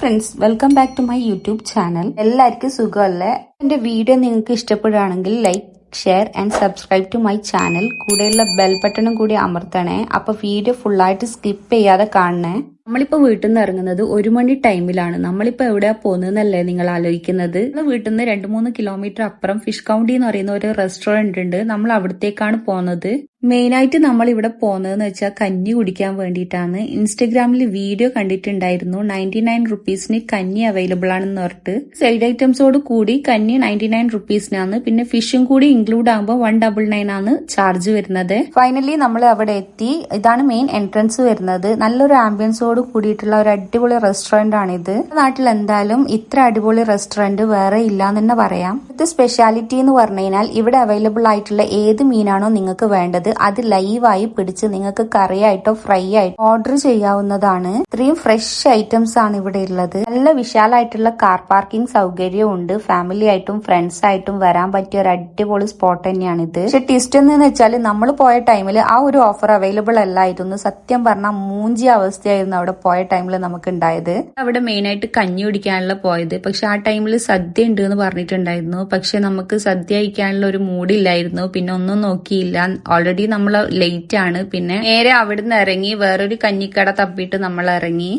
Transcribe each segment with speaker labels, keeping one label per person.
Speaker 1: Friends welcome back to my YouTube channel എല്ലാവർക്കും സുഖമല്ലേ? എന്റെ വീഡിയോ നിങ്ങൾക്ക് ഇഷ്ടപ്പെടുകയാണെങ്കിൽ like share and subscribe to my channel കൂടെയുള്ള ബെൽ ബട്ടണും കൂടി അമർത്തണേ. അപ്പൊ വീഡിയോ ഫുള്ളായിട്ട് സ്കിപ്പ് ചെയ്യാതെ കാണണേ. നമ്മളിപ്പോ വീട്ടിൽ നിന്ന് ഇറങ്ങുന്നത് ഒരു മണി ടൈമിലാണ്. നമ്മളിപ്പോ എവിടെയാ പോകുന്നതെന്നല്ലേ നിങ്ങൾ ആലോചിക്കുന്നത്? നമ്മൾ വീട്ടിൽ നിന്ന് രണ്ട് മൂന്ന് കിലോമീറ്റർ അപ്പുറം ഫിഷ് കൗണ്ടി എന്ന് പറയുന്ന ഒരു റെസ്റ്റോറന്റ് ഉണ്ട്. നമ്മൾ അവിടത്തേക്കാണ് പോകുന്നത്. മെയിൻ ആയിട്ട് നമ്മൾ ഇവിടെ പോകുന്നതെന്ന് വെച്ചാൽ കഞ്ഞി കുടിക്കാൻ വേണ്ടിയിട്ടാണ്. ഇൻസ്റ്റഗ്രാമിൽ വീഡിയോ കണ്ടിട്ടുണ്ടായിരുന്നു. നയന്റി നയൻ റുപ്പീസിന് കഞ്ഞി അവൈലബിൾ ആണെന്ന് പറഞ്ഞിട്ട്. സൈഡ് ഐറ്റംസോട് കൂടി കഞ്ഞി നയന്റി നയൻ റുപ്പീസിനാണ് പിന്നെ ഫിഷും കൂടി ഇൻക്ലൂഡ് ആകുമ്പോൾ വൺ ഡബിൾ നയൻ ആണ് ചാർജ് വരുന്നത്. ഫൈനലി നമ്മൾ അവിടെ എത്തി. ഇതാണ് മെയിൻ എൻട്രൻസ് വരുന്നത്. നല്ലൊരു ആംബിയൻസോട് കൂടിയിട്ടുള്ള ഒരു അടിപൊളി റെസ്റ്റോറന്റ് ആണിത്. നാട്ടിൽ എന്തായാലും ഇത്ര അടിപൊളി റെസ്റ്റോറന്റ് വേറെ ഇല്ലാന്ന് തന്നെ പറയാം. ഇത് സ്പെഷ്യാലിറ്റി എന്ന് പറഞ്ഞു കഴിഞ്ഞാൽ ഇവിടെ അവൈലബിൾ ആയിട്ടുള്ള ഏത് മീനാണോ നിങ്ങൾക്ക് വേണ്ടത്. അത് ലൈവായി പിടിച്ച് നിങ്ങൾക്ക് കറിയായിട്ടോ ഫ്രൈ ആയിട്ടോ ഓർഡർ ചെയ്യാവുന്നതാണ്. ഇത്രയും ഫ്രഷ് ഐറ്റംസ് ആണ് ഇവിടെ ഉള്ളത്. നല്ല വിശാലമായിട്ടുള്ള കാർ പാർക്കിംഗ് സൗകര്യവും ഉണ്ട് ഫാമിലി ആയിട്ടും ഫ്രണ്ട്സ് ആയിട്ടും വരാൻ പറ്റിയ ഒരു അടിപൊളി സ്പോട്ട് തന്നെയാണ് ഇത്. പക്ഷെ ടിസ്റ്റ് എന്ന് വെച്ചാൽ നമ്മൾ പോയ ടൈമിൽ ആ ഒരു ഓഫർ അവൈലബിൾ അല്ലായിരുന്നു. സത്യം പറഞ്ഞാൽ മൂഞ്ചി അവസ്ഥയായിരുന്നു അവിടെ പോയ ടൈമിൽ നമുക്ക് ഉണ്ടായത്. അവിടെ മെയിൻ ആയിട്ട് കഞ്ഞി കുടിക്കാനുള്ള പോയത്. പക്ഷെ ആ ടൈമിൽ സദ്യ ഉണ്ട് എന്ന് പറഞ്ഞിട്ടുണ്ടായിരുന്നു. പക്ഷെ നമുക്ക് സദ്യ കഴിക്കാനുള്ള ഒരു മൂഡില്ലായിരുന്നു. പിന്നെ ഒന്നും നോക്കിയില്ല. ഓൾറെഡി നമ്മൾ ലേറ്റ് ആണ്. പിന്നെ നേരെ അവിടുന്ന് ഇറങ്ങി വേറൊരു കഞ്ഞിക്കട തപ്പിയിട്ട് നമ്മൾ ഇറങ്ങി.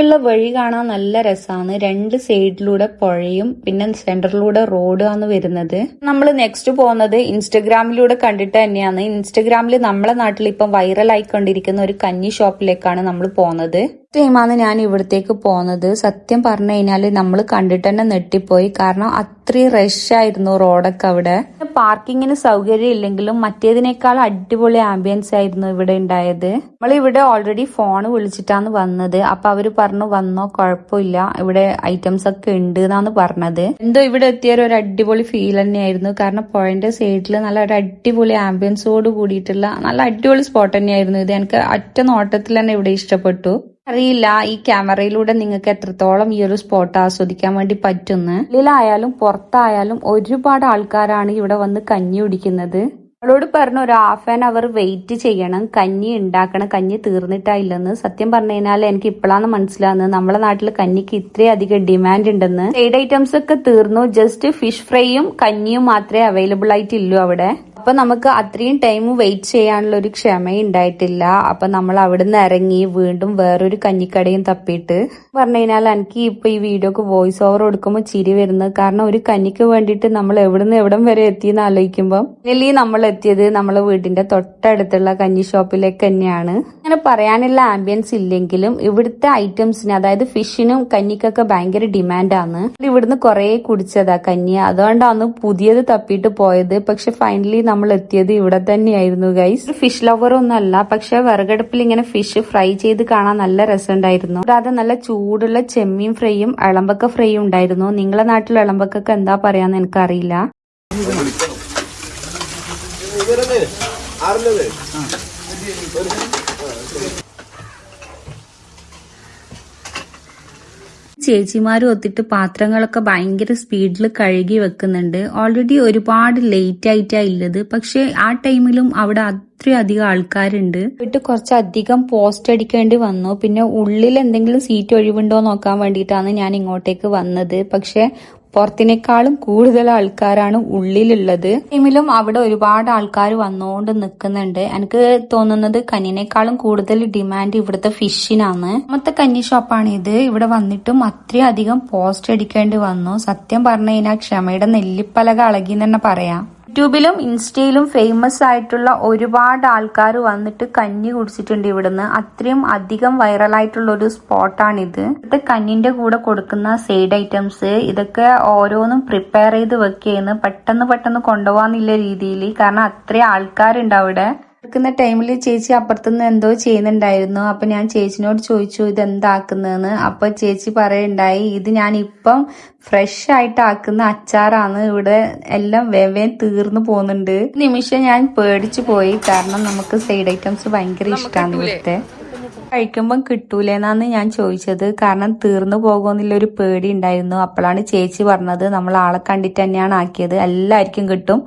Speaker 1: ുള്ള വഴി കാണാൻ നല്ല രസമാണ് രണ്ട് സൈഡിലൂടെ പുഴയും പിന്നെ സെന്ററിലൂടെ റോഡാണ് വരുന്നത്. നമ്മൾ നെക്സ്റ്റ് പോകുന്നത് ഇൻസ്റ്റഗ്രാമിലൂടെ കണ്ടിട്ട് തന്നെയാണ്. ഇൻസ്റ്റഗ്രാമിൽ നമ്മളെ നാട്ടിൽ ഇപ്പം വൈറൽ ആയിക്കൊണ്ടിരിക്കുന്ന ഒരു കഞ്ഞി ഷോപ്പിലേക്കാണ് നമ്മൾ പോകുന്നത് ടൈമാണ് ഞാൻ ഇവിടത്തേക്ക് പോകുന്നത്. സത്യം പറഞ്ഞു കഴിഞ്ഞാൽ നമ്മൾ കണ്ടിട്ട് തന്നെ നെട്ടിപ്പോയി കാരണം അത്രയും റഷ് ആയിരുന്നു റോഡൊക്കെ അവിടെ. പാർക്കിങ്ങിന് സൗകര്യം ഇല്ലെങ്കിലും മറ്റേതിനേക്കാൾ അടിപൊളി ആംബിയൻസ് ആയിരുന്നു ഇവിടെ ഉണ്ടായത്. നമ്മൾ ഇവിടെ ഓൾറെഡി ഫോൺ വിളിച്ചിട്ടാണ് വന്നത്. അപ്പൊ അവർ പറഞ്ഞു വന്നോ കുഴപ്പമില്ല. ഇവിടെ ഐറ്റംസ് ഒക്കെ ഉണ്ട് എന്നാണ് പറഞ്ഞത്. എന്തോ ഇവിടെ എത്തിയ ഒരു അടിപൊളി ഫീൽ തന്നെയായിരുന്നു. കാരണം പുഴന്റെ സൈഡിൽ നല്ല ഒരു അടിപൊളി ആംബിയൻസോട് കൂടിയിട്ടുള്ള നല്ല അടിപൊളി സ്പോട്ട് തന്നെയായിരുന്നു. ഇത് എനിക്ക് അറ്റ നോട്ടത്തിൽ തന്നെ ഇവിടെ ഇഷ്ടപ്പെട്ടു. അറിയില്ല ഈ ക്യാമറയിലൂടെ നിങ്ങൾക്ക് എത്രത്തോളം ഈ ഒരു സ്പോട്ട് ആസ്വദിക്കാൻ വേണ്ടി പറ്റുന്നു. ഉള്ളിലായാലും പുറത്തായാലും ഒരുപാട് ആൾക്കാരാണ് ഇവിടെ വന്ന് കഞ്ഞി കുടിക്കുന്നത്. അവളോട് പറഞ്ഞു ഒരു ഹാഫ് ആൻ അവർ വെയിറ്റ് ചെയ്യണം. കഞ്ഞി ഉണ്ടാക്കണം. കഞ്ഞി തീർന്നിട്ടായില്ലെന്ന് സത്യം പറഞ്ഞു കഴിഞ്ഞാൽ എനിക്ക് ഇപ്പോഴാണ് മനസ്സിലാകുന്നത് നമ്മളെ നാട്ടിൽ കഞ്ഞിക്ക് ഇത്രയധികം ഡിമാൻഡ് ഉണ്ടെന്ന്. സൈഡ് ഐറ്റംസ് ഒക്കെ തീർന്നു. ജസ്റ്റ് ഫിഷ് ഫ്രൈയും കഞ്ഞിയും മാത്രമേ അവൈലബിൾ ആയിട്ടുള്ളൂ അവിടെ. അപ്പൊ നമുക്ക് അത്രയും ടൈം വെയിറ്റ് ചെയ്യാനുള്ള ഒരു ക്ഷമ ഉണ്ടായിട്ടില്ല. അപ്പൊ നമ്മൾ അവിടുന്ന് ഇറങ്ങി വീണ്ടും വേറൊരു കഞ്ഞിക്കടയും തപ്പിയിട്ട് പറഞ്ഞു കഴിഞ്ഞാൽ എനിക്ക് ഇപ്പൊ ഈ വീഡിയോക്ക് വോയിസ് ഓവർ കൊടുക്കുമ്പോൾ ചിരി വരുന്നത് കാരണം ഒരു കഞ്ഞിക്ക് വേണ്ടിയിട്ട് നമ്മൾ എവിടുന്ന് എവിടം വരെ എത്തിയെന്ന് ആലോചിക്കുമ്പോൾ ഡൽഹി നമ്മൾ എത്തിയത് നമ്മളെ വീടിന്റെ തൊട്ടടുത്തുള്ള കഞ്ഞി ഷോപ്പിലേക്ക് തന്നെയാണ്. അങ്ങനെ പറയാനുള്ള ആംബിയൻസ് ഇല്ലെങ്കിലും ഇവിടുത്തെ ഐറ്റംസിന് അതായത് ഫിഷിനും കഞ്ഞിക്കൊക്കെ ഭയങ്കര ഡിമാൻഡാണ് ഇവിടുന്ന് കുറെ കുടിച്ചതാ കഞ്ഞി. അതുകൊണ്ടാണ് പുതിയത് തപ്പിയിട്ട് പോയത്. പക്ഷെ ഫൈനലി നമ്മൾ എത്തിയത് ഇവിടെ തന്നെയായിരുന്നു ഗൈസ് ഫിഷ് ലവർ ഒന്നും അല്ല പക്ഷെ വിറകടുപ്പിൽ ഇങ്ങനെ ഫിഷ് ഫ്രൈ ചെയ്ത് കാണാൻ നല്ല രസമുണ്ടായിരുന്നു. കൂടാതെ നല്ല ചൂടുള്ള ചെമ്മീൻ ഫ്രൈയും ഇളമ്പക്ക ഫ്രൈയും ഉണ്ടായിരുന്നു. നിങ്ങളെ നാട്ടിൽ ഇളമ്പക്കൊക്കെ എന്താ പറയാന്ന് എനിക്കറിയില്ല. ചേച്ചിമാരും ഒത്തിട്ട് പാത്രങ്ങളൊക്കെ ഭയങ്കര സ്പീഡിൽ കഴുകി വെക്കുന്നുണ്ട്. ഓൾറെഡി ഒരുപാട് ലേറ്റ് ആയിട്ടാ ഉള്ളത് പക്ഷെ ആ ടൈമിലും അവിടെ അത്രയും അധികം ആൾക്കാരുണ്ട്. വീട്ടിൽ കുറച്ചധികം പോസ്റ്റ് അടിക്കേണ്ടി വന്നു. പിന്നെ ഉള്ളിൽ എന്തെങ്കിലും സീറ്റ് ഒഴിവുണ്ടോ നോക്കാൻ വേണ്ടിയിട്ടാണ് ഞാൻ ഇങ്ങോട്ടേക്ക് വന്നത്. പക്ഷെ പുറത്തിനേക്കാളും കൂടുതൽ ആൾക്കാരാണ് ഉള്ളിലുള്ളത്. ടീമിലും അവിടെ ഒരുപാട് ആൾക്കാർ വന്നുകൊണ്ട് നിൽക്കുന്നുണ്ട് എനിക്ക് തോന്നുന്നത് കന്നിനേക്കാളും കൂടുതൽ ഡിമാൻഡ് ഇവിടുത്തെ ഫിഷിനാണ് അമ്മത്തെ കന്നി ഷോപ്പാണ് ഇത്. ഇവിടെ വന്നിട്ടും അത്രയും അധികം പോസ്റ്റ് അടിക്കേണ്ടി വന്നു. സത്യം പറഞ്ഞു കഴിഞ്ഞാൽ ക്ഷമയുടെ നെല്ലിപ്പലക അളകി തന്നെ പറയാം. യൂട്യൂബിലും ഇൻസ്റ്റയിലും ഫേമസ് ആയിട്ടുള്ള ഒരുപാട് ആൾക്കാർ വന്നിട്ട് കഞ്ഞി കുടിച്ചിട്ടുണ്ട് ഇവിടുന്ന്. അത്രയും അധികം വൈറലായിട്ടുള്ള ഒരു സ്പോട്ടാണിത് ഇത് കഞ്ഞിന്റെ കൂടെ കൊടുക്കുന്ന സൈഡ് ഐറ്റംസ് ഇതൊക്കെ ഓരോന്നും പ്രിപ്പയർ ചെയ്ത് വെക്കുകയെന്ന് പെട്ടെന്ന് പെട്ടെന്ന് കൊണ്ടുപോകാന്നുള്ള രീതിയിൽ കാരണം അത്രയും ആൾക്കാരുണ്ട് അവിടെ. എടുക്കുന്ന ടൈമിൽ ചേച്ചി അപ്പുറത്തുനിന്ന് എന്തോ ചെയ്യുന്നുണ്ടായിരുന്നു. അപ്പൊ ഞാൻ ചേച്ചിനോട് ചോദിച്ചു ഇത് എന്താക്കുന്നതെന്ന് അപ്പൊ ചേച്ചി പറയുണ്ടായി ഇത് ഞാൻ ഇപ്പം ഫ്രഷ് ആയിട്ട് ആക്കുന്ന അച്ചാറാണ്. ഇവിടെ എല്ലാം വേവേൻ തീർന്നു പോകുന്നുണ്ട്. നിമിഷം ഞാൻ പേടിച്ചു പോയി. കാരണം നമുക്ക് സൈഡ് ഐറ്റംസ് ഭയങ്കര ഇഷ്ടമാണ് ഇവിടുത്തെ. കഴിക്കുമ്പം കിട്ടൂലെന്നാണ് ഞാൻ ചോദിച്ചത്. കാരണം തീർന്നു പോകുമെന്നുള്ള ഒരു പേടി ഉണ്ടായിരുന്നു. അപ്പോഴാണ് ചേച്ചി പറഞ്ഞത് നമ്മൾ ആളെ കണ്ടിട്ട് തന്നെയാണ് ആക്കിയത്. എല്ലാവർക്കും കിട്ടും.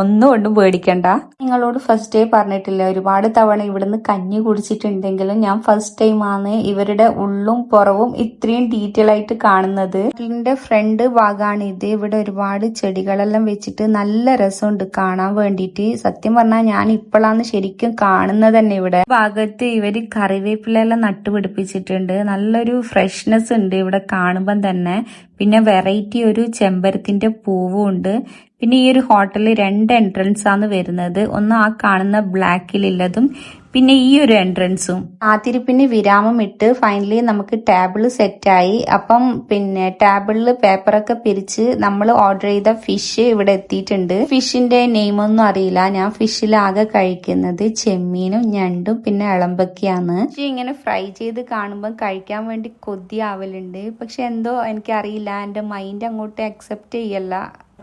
Speaker 1: ഒന്നും കൊണ്ടും പേടിക്കണ്ട. നിങ്ങളോട് ഫസ്റ്റ് ഡേ പറഞ്ഞിട്ടില്ല ഒരുപാട് തവണ ഇവിടുന്ന് കഞ്ഞി കുടിച്ചിട്ടുണ്ടെങ്കിലും ഞാൻ ഫസ്റ്റ് ടൈം ആണ് ഇവരുടെ ഉള്ളും പുറവും ഇത്രയും ഡീറ്റെയിൽ ആയിട്ട് കാണുന്നത്. ഇതിന്റെ ഫ്രണ്ട് ഭാഗമാണ് ഇത്. ഇവിടെ ഒരുപാട് ചെടികളെല്ലാം വെച്ചിട്ട് നല്ല രസമുണ്ട് കാണാൻ വേണ്ടിയിട്ട്. സത്യം പറഞ്ഞാൽ ഞാൻ ഇപ്പോഴാണ് ശരിക്കും കാണുന്നത് തന്നെ ഇവിടെ. ഭാഗത്ത് ഇവർ കറിവേപ്പിലെല്ലാം നട്ടുപിടിപ്പിച്ചിട്ടുണ്ട്. നല്ലൊരു ഫ്രഷ്നെസ് ഉണ്ട് ഇവിടെ കാണുമ്പം തന്നെ. പിന്നെ വെറൈറ്റി ഒരു ചെമ്പരത്തിന്റെ പൂവും ഉണ്ട്. പിന്നെ ഈ ഒരു ഹോട്ടലിൽ രണ്ട് എൻട്രൻസ് ആണ് വരുന്നത്. ഒന്ന് ആ കാണുന്ന ബ്ലാക്കിലുള്ളതും പിന്നെ ഈ ഒരു എൻട്രൻസും കാത്തിരിപ്പിന് വിരാമം ഇട്ട് ഫൈനലി നമുക്ക് ടേബിൾ സെറ്റായി അപ്പം പിന്നെ ടേബിളിൽ പേപ്പറൊക്കെ പിരിച്ച് നമ്മൾ ഓർഡർ ചെയ്ത ഫിഷ് ഇവിടെ എത്തിയിട്ടുണ്ട്. ഫിഷിന്റെ നെയിം ഒന്നും അറിയില്ല. ഞാൻ ഫിഷിലാകെ കഴിക്കുന്നത് ചെമ്മീനും ഞണ്ടും പിന്നെ ഇളമ്പൊക്കെയാണ് ഫിഷ് ഇങ്ങനെ ഫ്രൈ ചെയ്ത് കാണുമ്പോൾ കഴിക്കാൻ വേണ്ടി കൊതിയാവലുണ്ട്. പക്ഷെ എന്തോ എനിക്കറിയില്ല. എന്റെ മൈൻഡ് അങ്ങോട്ട് അക്സെപ്റ്റ് ചെയ്യല്ല.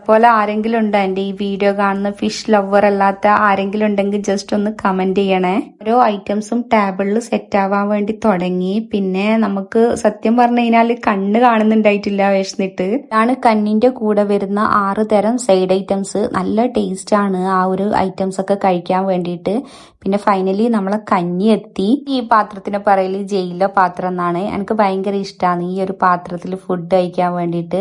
Speaker 1: പോലെ ആരെങ്കിലും ഉണ്ടോ? എന്റെ ഈ വീഡിയോ കാണുന്ന ഫിഷ് ലവർ അല്ലാത്ത ആരെങ്കിലും ഉണ്ടെങ്കിൽ ജസ്റ്റ് ഒന്ന് കമന്റ് ചെയ്യണേ. ഓരോ ഐറ്റംസും ടേബിളിൽ സെറ്റ് ആവാൻ വേണ്ടി തുടങ്ങി. പിന്നെ നമുക്ക് സത്യം പറഞ്ഞു കഴിഞ്ഞാൽ കണ്ണ് കാണുന്നുണ്ടായിട്ടില്ല വിശന്നിട്ട്. ഇതാണ് കണ്ണിന്റെ കൂടെ വരുന്ന ആറ് തരം സൈഡ് ഐറ്റംസ് നല്ല ടേസ്റ്റ് ആണ് ആ ഒരു ഐറ്റംസ് ഒക്കെ കഴിക്കാൻ വേണ്ടിയിട്ട്. പിന്നെ ഫൈനലി നമ്മളെ കഞ്ഞി എത്തി. ഈ പാത്രത്തിന് പറയൽ ജയിലിലെ പാത്രം എന്നാണ്. എനിക്ക് ഭയങ്കര ഇഷ്ടമാണ് ഈ ഒരു പാത്രത്തിൽ ഫുഡ് കഴിക്കാൻ വേണ്ടിയിട്ട്.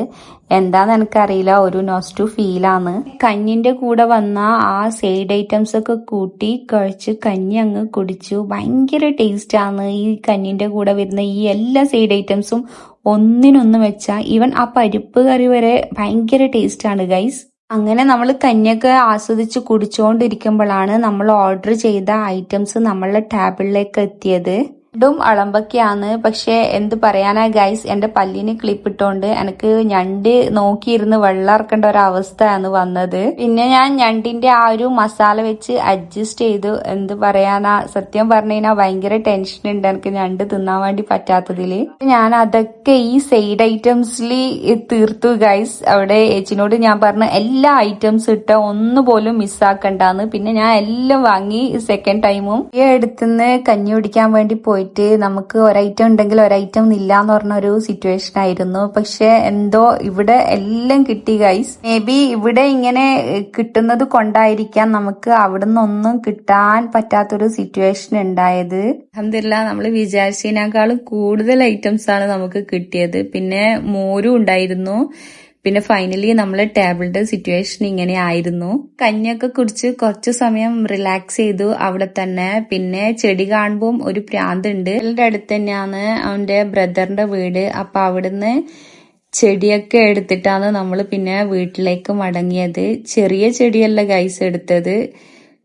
Speaker 1: എന്താന്ന് എനിക്കറിയില്ല. ഒരു നോസ്റ്റു ഫീലാണ് കഞ്ഞിന്റെ കൂടെ വന്ന ആ സൈഡ് ഐറ്റംസ് ഒക്കെ കൂട്ടി കഴിച്ച് കഞ്ഞി അങ്ങ് കുടിച്ചു. ഭയങ്കര ടേസ്റ്റ് ആണ് ഈ കഞ്ഞിന്റെ കൂടെ വരുന്ന ഈ എല്ലാ സൈഡ് ഐറ്റംസും ഒന്നിനൊന്ന് വെച്ചാൽ ഈവൻ ആ പരിപ്പ് കറി വരെ ഭയങ്കര ടേസ്റ്റ് ആണ് ഗൈസ് അങ്ങനെ നമ്മൾ കഞ്ഞിയൊക്കെ ആസ്വദിച്ച് കുടിച്ചുകൊണ്ടിരിക്കുമ്പോഴാണ് നമ്മൾ ഓർഡർ ചെയ്ത ഐറ്റംസ് നമ്മളുടെ ടേബിളിലേക്ക് എത്തിയത്. രണ്ടും അളമ്പൊക്കെയാണ്. പക്ഷെ എന്ത് പറയാനാ ഗൈസ് എന്റെ പല്ലിന് ക്ലിപ്പ് ഇട്ടോണ്ട് എനിക്ക് ഞണ്ട് നോക്കിയിരുന്ന് വെള്ളം ഇറക്കേണ്ട ഒരു അവസ്ഥയാണ് വന്നത്. പിന്നെ ഞാൻ ഞണ്ടിന്റെ ആ ഒരു മസാല വെച്ച് അഡ്ജസ്റ്റ് ചെയ്തു. എന്ത് പറയാനാ സത്യം പറഞ്ഞു കഴിഞ്ഞാൽ ഭയങ്കര ടെൻഷൻ ഉണ്ട് എനിക്ക് ഞണ്ട് തിന്നാൻ വേണ്ടി പറ്റാത്തതിൽ. ഞാൻ അതൊക്കെ ഈ സൈഡ് ഐറ്റംസിൽ തീർത്തു ഗൈസ്. അവിടെ ഏച്ചിനോട് ഞാൻ പറഞ്ഞു എല്ലാ ഐറ്റംസ് ഇട്ട ഒന്നുപോലും മിസ്സാക്കണ്ടാന്ന്. പിന്നെ ഞാൻ എല്ലാം വാങ്ങി സെക്കൻഡ് ടൈമും ഈ അടുത്തുനിന്ന് കഞ്ഞി കുടിക്കാൻ വേണ്ടി പോയിട്ട് നമുക്ക് ഒരൈറ്റം ഉണ്ടെങ്കിൽ ഒരൈറ്റം ഇല്ല എന്ന് പറഞ്ഞ ഒരു സിറ്റുവേഷൻ ആയിരുന്നു. പക്ഷെ എന്തോ ഇവിടെ എല്ലാം കിട്ടി ഗൈസ് മേ ബി ഇവിടെ ഇങ്ങനെ കിട്ടുന്നത് കൊണ്ടായിരിക്കാം നമുക്ക് അവിടെ നിന്നൊന്നും കിട്ടാൻ പറ്റാത്തൊരു സിറ്റുവേഷൻ ഉണ്ടായത്. അഹമ്മദില്ല നമ്മൾ വിചാരിച്ചതിനേക്കാളും കൂടുതൽ ഐറ്റംസ് ആണ് നമുക്ക് കിട്ടിയത്. പിന്നെ മോരും ഉണ്ടായിരുന്നു. പിന്നെ ഫൈനലി നമ്മളെ ടേബിളിന്റെ സിറ്റുവേഷൻ ഇങ്ങനെ ആയിരുന്നു. കഞ്ഞിയൊക്കെ കുടിച്ച് കുറച്ച് സമയം റിലാക്സ് ചെയ്തു. അവിടെ തന്നെ പിന്നെ ചെടി കാണുമ്പോൾ ഒരു പ്രാന്തുണ്ട് എന്റെ അടുത്ത് തന്നെയാണ് അവന്റെ ബ്രദറിന്റെ വീട്. അപ്പൊ അവിടുന്ന് ചെടിയൊക്കെ എടുത്തിട്ടാണ് നമ്മൾ പിന്നെ വീട്ടിലേക്ക് മടങ്ങിയത്. ചെറിയ ചെടിയല്ല ഗൈസ് എടുത്തത്.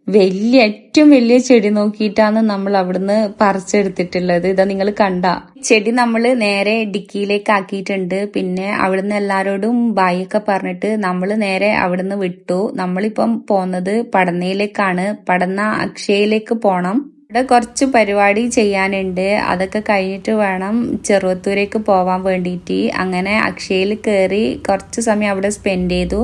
Speaker 1: വലിയ ഏറ്റവും വലിയ ചെടി നോക്കിയിട്ടാണ് നമ്മൾ അവിടുന്ന് പറിച്ചെടുത്തിട്ടുള്ളത്. ഇതാ നിങ്ങൾ കണ്ട. ചെടി നമ്മൾ നേരെ ഡിക്കിയിലേക്ക് ആക്കിയിട്ടുണ്ട്. പിന്നെ അവിടുന്ന് എല്ലാരോടും ബായൊക്കെ പറഞ്ഞിട്ട് നമ്മൾ നേരെ അവിടുന്ന് വിട്ടു. നമ്മളിപ്പം പോന്നത് പടന്നയിലേക്കാണ്. പടന്ന അക്ഷയയിലേക്ക് പോണം. ഇവിടെ കുറച്ച് പരിപാടി ചെയ്യാനുണ്ട്. അതൊക്കെ കഴിഞ്ഞിട്ട് വേണം ചെറുവത്തൂരേക്ക് പോവാൻ വേണ്ടിയിട്ട്. അങ്ങനെ അക്ഷയയിൽ കയറി കുറച്ച് സമയം അവിടെ സ്പെൻഡ് ചെയ്തു.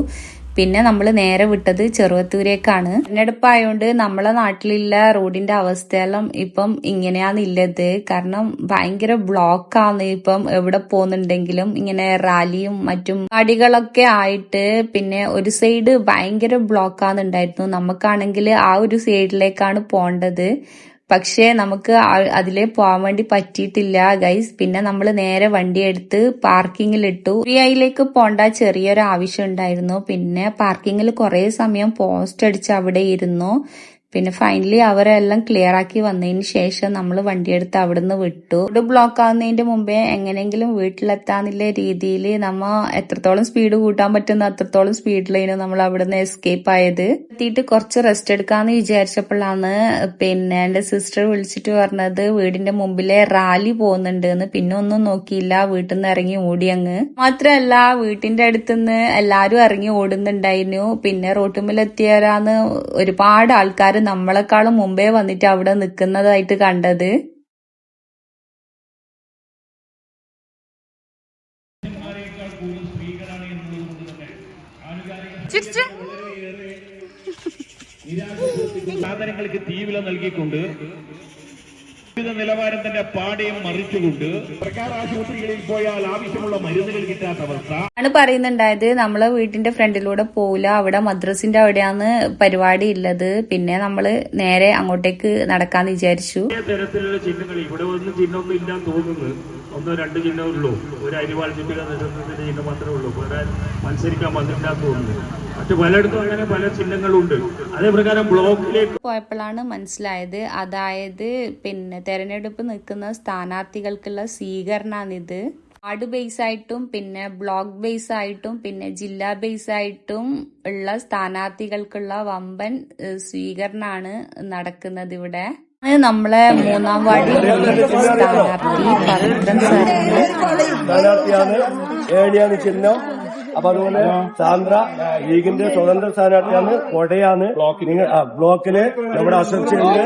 Speaker 1: പിന്നെ നമ്മൾ നേരെ വിട്ടത് ചെറുവത്തൂരേക്കാണ്. തിരഞ്ഞെടുപ്പായോണ്ട് നമ്മളെ നാട്ടിലുള്ള റോഡിന്റെ അവസ്ഥയെല്ലാം ഇപ്പം ഇങ്ങനെയാണില്ലത് കാരണം ഭയങ്കര ബ്ലോക്കാണ് ഇപ്പം എവിടെ പോകുന്നുണ്ടെങ്കിലും ഇങ്ങനെ റാലിയും മറ്റും അടികളൊക്കെ ആയിട്ട് പിന്നെ ഒരു സൈഡ് ഭയങ്കര ബ്ലോക്കാണ് ഉണ്ടായിരുന്നു. നമുക്കാണെങ്കിൽ ആ ഒരു സൈഡിലേക്കാണ് പോണ്ടത് പക്ഷേ നമുക്ക് അതിലെ പോകാൻ വേണ്ടി പറ്റിയിട്ടില്ല ഗൈസ് പിന്നെ നമ്മൾ നേരെ വണ്ടി എടുത്ത് പാർക്കിങ്ങിൽ ഇട്ടു ഐയിലേക്ക് പോണ്ട ചെറിയൊരു ആവശ്യം ഉണ്ടായിരുന്നു. പിന്നെ പാർക്കിങ്ങിൽ കുറെ സമയം പോസ്റ്റ് അടിച്ച് അവിടെ ഇരുന്നു. പിന്നെ ഫൈനലി അവരെല്ലാം ക്ലിയർ ആക്കി വന്നതിന് ശേഷം നമ്മൾ വണ്ടിയെടുത്ത് അവിടുന്ന് വിട്ടു. റോഡ് ബ്ലോക്ക് ആവുന്നതിന്റെ മുമ്പേ എങ്ങനെയെങ്കിലും വീട്ടിലെത്താന്നുള്ള രീതിയിൽ നമ്മ എത്രത്തോളം സ്പീഡ് കൂട്ടാൻ പറ്റുന്ന അത്രത്തോളം സ്പീഡിലായിരുന്നു നമ്മൾ അവിടുന്ന് എസ്കേപ്പ് ആയത്. എത്തിയിട്ട് കുറച്ച് റെസ്റ്റ് എടുക്കാന്ന് വിചാരിച്ചപ്പോഴാണ് പിന്നെ എന്റെ സിസ്റ്റർ വിളിച്ചിട്ട് പറഞ്ഞത് വീടിന്റെ മുമ്പിലെ റാലി പോകുന്നുണ്ട് എന്ന് പിന്നെ ഒന്നും നോക്കിയില്ല വീട്ടിൽ നിന്ന് ഇറങ്ങി ഓടി അങ്ങ്. മാത്രമല്ല വീട്ടിന്റെ അടുത്തുനിന്ന് എല്ലാരും ഇറങ്ങി ഓടുന്നുണ്ടായിരുന്നു. പിന്നെ റോട്ടുമ്പിലെത്തിയവരാന്ന് ഒരുപാട് ആൾക്കാർ നമ്മളെക്കാളും മുമ്പേ വന്നിട്ട് അവിടെ നിൽക്കുന്നതായിട്ട് കണ്ടത്?
Speaker 2: സാധനങ്ങൾക്ക് തീവില നൽകിക്കൊണ്ട് ജീവിത നിലവാരം തന്നെ പാടയും മറിച്ചുകൊണ്ട് സർക്കാർ ആശുപത്രികളിൽ പോയാൽ ആവശ്യമുള്ള മരുന്നുകൾ കിട്ടാത്ത അവസ്ഥ.
Speaker 1: ആണ് പറയുന്നുണ്ടായത്. നമ്മളെ വീട്ടിന്റെ ഫ്രണ്ടിലൂടെ പോവില്ല. അവിടെ മദ്രസിന്റെ അവിടെയാണ് പരിപാടി ഉള്ളത്. പിന്നെ നമ്മൾ നേരെ അങ്ങോട്ടേക്ക് നടക്കാന്ന് വിചാരിച്ചു.
Speaker 3: തരത്തിലുള്ള ചിഹ്നങ്ങൾ ഇവിടെ ഒന്നും ചിഹ്നമൊന്നും ഇല്ലാന്ന് തോന്നുന്നു ഒന്നോ രണ്ട് ചിഹ്നമേ ഉള്ളൂ. ഒരു അരിവാൾ ചുറ്റുക നേതൃത്വത്തിന്റെ ചിഹ്നം മാത്രമേ ഉള്ളൂ. വേറെ മത്സരിക്കാൻ തോന്നുന്നു. മറ്റു പലയിടത്തും അങ്ങനെ പല ചിഹ്നങ്ങളുണ്ട്. അതേപ്രകാരം ബ്ലോക്കിലേക്ക്
Speaker 1: പോയപ്പോഴാണ് മനസ്സിലായത്. അതായത് പിന്നെ തെരഞ്ഞെടുപ്പ് നിൽക്കുന്ന സ്ഥാനാർത്ഥികൾക്കുള്ള സ്വീകരണമാണിത് വാർഡ് ബേസ് ആയിട്ടും പിന്നെ ബ്ലോക്ക് ബേസ് ആയിട്ടും പിന്നെ ജില്ലാ ബേസ് ആയിട്ടും ഉള്ള സ്ഥാനാർത്ഥികൾക്കുള്ള വമ്പൻ സ്വീകരണമാണ് നടക്കുന്നത് ഇവിടെ. നമ്മളെ മൂന്നാം വാർഡിൽ സ്ഥാനാർത്ഥി പവിത്രൻ സാറാണ്
Speaker 4: ചിഹ്നം. അപ്പൊ അതുപോലെ സാന്ദ്ര ലീഗിന്റെ സ്വതന്ത്ര സ്ഥാനാർത്ഥിയാണ് കൊടയാണ് നിങ്ങൾ ബ്ലോക്കിൽ നമ്മുടെ അസോസിയേഷനിൽ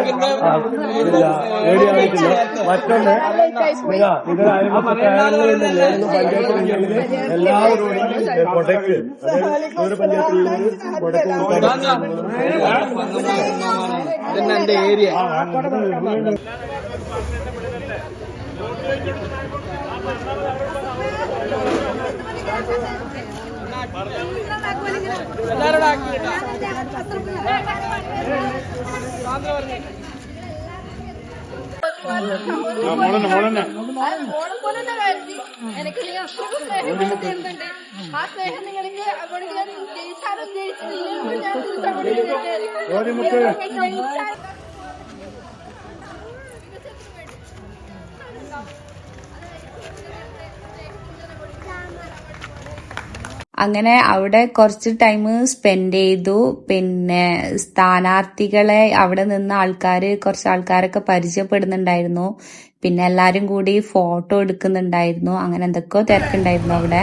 Speaker 4: മറ്റൊന്ന് നിങ്ങൾ പഞ്ചായത്തിലുണ്ടെങ്കിൽ എല്ലാവരും കൊടക്ക് അതായത് ഒരു പഞ്ചായത്തിൽ കൊടക്ക് കൊടുക്കാൻ
Speaker 5: ഓണം പോലെ തന്നെ കരുതി എനിക്ക് അത്രയും സ്നേഹം തരുന്നുണ്ട് ആ സ്നേഹം നിങ്ങൾക്ക് അവിടെ ഞാൻ ജയിച്ചാലും ജയിച്ചില്ലെങ്കിലും ഞാൻ അവിടെ
Speaker 1: അങ്ങനെ അവിടെ കുറച്ച് ടൈം സ്പെൻഡ് ചെയ്തു. പിന്നെ സ്ഥാനാർത്ഥികളെ അവിടെ നിന്ന് ആൾക്കാർ കുറച്ച് ആൾക്കാരൊക്കെ പരിചയപ്പെടുന്നുണ്ടായിരുന്നു. പിന്നെ എല്ലാരും കൂടി ഫോട്ടോ എടുക്കുന്നുണ്ടായിരുന്നു. അങ്ങനെ എന്തൊക്കെയോ തിരക്കുണ്ടായിരുന്നു അവിടെ.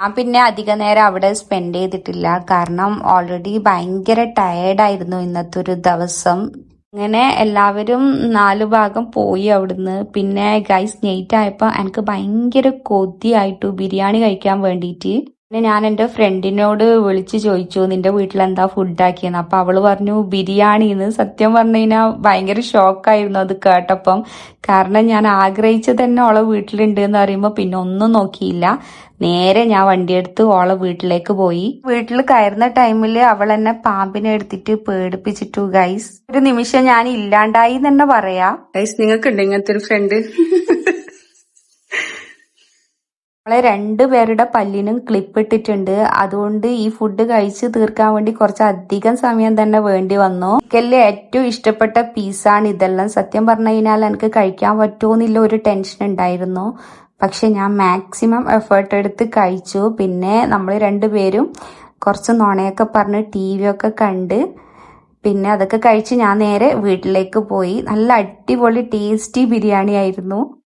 Speaker 1: ഞാൻ പിന്നെ അധിക നേരം അവിടെ സ്പെൻഡ് ചെയ്തിട്ടില്ല. കാരണം ഓൾറെഡി ഭയങ്കര ടയേർഡായിരുന്നു ഇന്നത്തെ ഒരു ദിവസം. അങ്ങനെ എല്ലാവരും നാലു ഭാഗം പോയി അവിടുന്ന്. പിന്നെ ഗൈസ് നൈറ്റ് ആയപ്പോ എനിക്ക് ഭയങ്കര കൊതിയായിട്ടു ബിരിയാണി കഴിക്കാൻ വേണ്ടിയിട്ട് പിന്നെ ഞാൻ എന്റെ ഫ്രണ്ടിനോട് വിളിച്ച് ചോദിച്ചു നിന്റെ വീട്ടിൽ എന്താ ഫുഡ് ആക്കിയെന്ന്? അപ്പൊ അവൾ പറഞ്ഞു ബിരിയാണിന്ന്. സത്യം പറഞ്ഞു കഴിഞ്ഞാൽ ഭയങ്കര ഷോക്കായിരുന്നു അത് കേട്ടപ്പം. കാരണം ഞാൻ ആഗ്രഹിച്ചത് തന്നെ ഓളെ വീട്ടിലുണ്ട് എന്ന് പറയുമ്പോ പിന്നെ ഒന്നും നോക്കിയില്ല. നേരെ ഞാൻ വണ്ടിയെടുത്ത് ഓളെ വീട്ടിലേക്ക് പോയി. വീട്ടിൽ കയറുന്ന ടൈമിൽ അവൾ എന്നെ പാമ്പിനെ എടുത്തിട്ട് പേടിപ്പിച്ചിട്ടു ഗൈസ് ഒരു നിമിഷം ഞാൻ ഇല്ലാണ്ടായി എന്ന് തന്നെ പറയാ. ഗൈസ് നിങ്ങൾക്കുണ്ട് ഇങ്ങനത്തെ ഒരു ഫ്രണ്ട് നമ്മളെ രണ്ടുപേരുടെ പല്ലിനും ക്ലിപ്പ് ഇട്ടിട്ടുണ്ട്. അതുകൊണ്ട് ഈ ഫുഡ് കഴിച്ച് തീർക്കാൻ വേണ്ടി കുറച്ച് അധികം സമയം തന്നെ വേണ്ടി വന്നു. എനിക്കല്ലേ ഏറ്റവും ഇഷ്ടപ്പെട്ട പീസാണ് ഇതെല്ലാം. സത്യം പറഞ്ഞു കഴിഞ്ഞാൽ എനിക്ക് കഴിക്കാൻ പറ്റുമോന്നില്ല ഒരു ടെൻഷൻ ഉണ്ടായിരുന്നു. പക്ഷെ ഞാൻ മാക്സിമം എഫേർട്ട് എടുത്ത് കഴിച്ചു. പിന്നെ നമ്മൾ രണ്ടുപേരും കുറച്ച് നുണയൊക്കെ പറഞ്ഞ് ടി ഒക്കെ കണ്ട് പിന്നെ അതൊക്കെ കഴിച്ച് ഞാൻ നേരെ വീട്ടിലേക്ക് പോയി. നല്ല അടിപൊളി ടേസ്റ്റി ബിരിയാണി ആയിരുന്നു